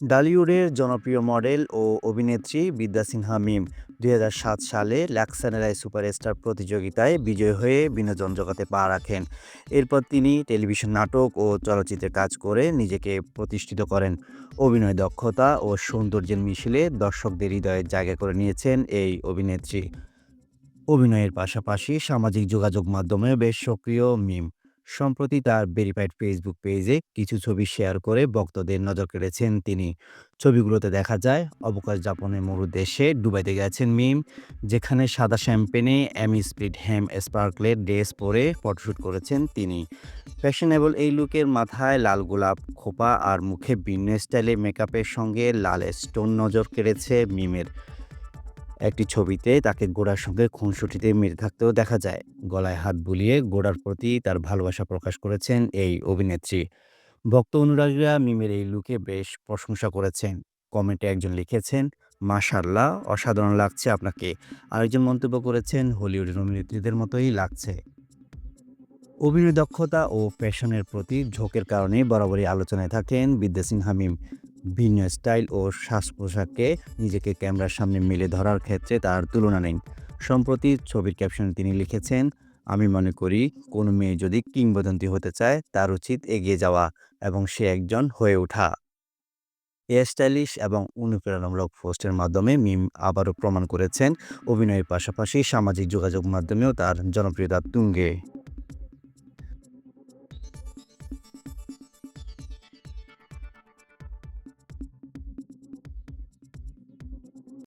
ডালিউডের জনপ্রিয় মডেল ও অভিনেত্রী বিদ্যা সিনহা মিম দুই হাজার সাত সালে ল্যাক্সানেরাই সুপারস্টার প্রতিযোগিতায় বিজয় হয়ে বিনোদন জগতে পা রাখেন। এরপর তিনি টেলিভিশন নাটক ও চলচ্চিত্রে কাজ করে নিজেকে প্রতিষ্ঠিত করেন। অভিনয় দক্ষতা ও সৌন্দর্যের মিছিলে দর্শকদের হৃদয়ে জায়গা করে নিয়েছেন এই অভিনেত্রী। অভিনয়ের পাশাপাশি সামাজিক যোগাযোগ মাধ্যমে বেশ সক্রিয় মিম। সম্প্রতি তার ভেরিফাইড ফেসবুক পেজে কিছু ছবি শেয়ার করে ভক্তদের নজর কেড়েছেন তিনি। ছবিগুলোতে দেখা যায়, অবকাশ যাপনের মরু দেশে ডুবাইতে গেছেন মিম, যেখানে সাদা শ্যাম্পেনে অ্যামি স্পিড হ্যাম স্পার্কলের ড্রেস পরে ফটোশ্যুট করেছেন তিনি। ফ্যাশনেবল এই লুকের মাথায় লাল গোলাপ, খোপা আর মুখে ভিন্ন স্টাইলে মেকআপের সঙ্গে লাল স্টোন নজর কেড়েছে মিমের। একটি ছবিতে তাকে গোড়ার সঙ্গে খুনসুটিতে মেরে থাকতেও দেখা যায়। গলায় হাত বুলিয়ে গোড়ার প্রতি তার ভালোবাসা প্রকাশ করেছেন এই অভিনেত্রী। ভক্ত অনুরাগীরা মিমের এই লুকে বেশ প্রশংসা করেছেন। কমেন্টে একজন লিখেছেন মাশাল্লাহ অসাধারণ লাগছে আপনাকে। আরেকজন মন্তব্য করেছেন হলিউডের অভিনেত্রীদের মতোই লাগছে। অভিনয় দক্ষতা ও ফ্যাশনের প্রতি ঝোঁকের কারণে বরাবরই আলোচনায় থাকেন বিদ্যা সিনহা মিম। ভিন্ন স্টাইল ও শ্বাস পোশাকে নিজেকে ক্যামেরার সামনে মেলে ধরার ক্ষেত্রে তার তুলনা নেই। সম্প্রতি ছবির ক্যাপশনে তিনি লিখেছেন, আমি মনে করি কোনো মেয়ে যদি কিংবদন্তি হতে চায়, তার উচিত এগিয়ে যাওয়া এবং সে একজন হয়ে ওঠা। এ স্টাইলিশ এবং অনুপ্রেরণামূলক পোস্টের মাধ্যমে মিম আবারও প্রমাণ করেছেন, অভিনয়ের পাশাপাশি সামাজিক যোগাযোগ মাধ্যমেও তার জনপ্রিয়তা তুঙ্গে।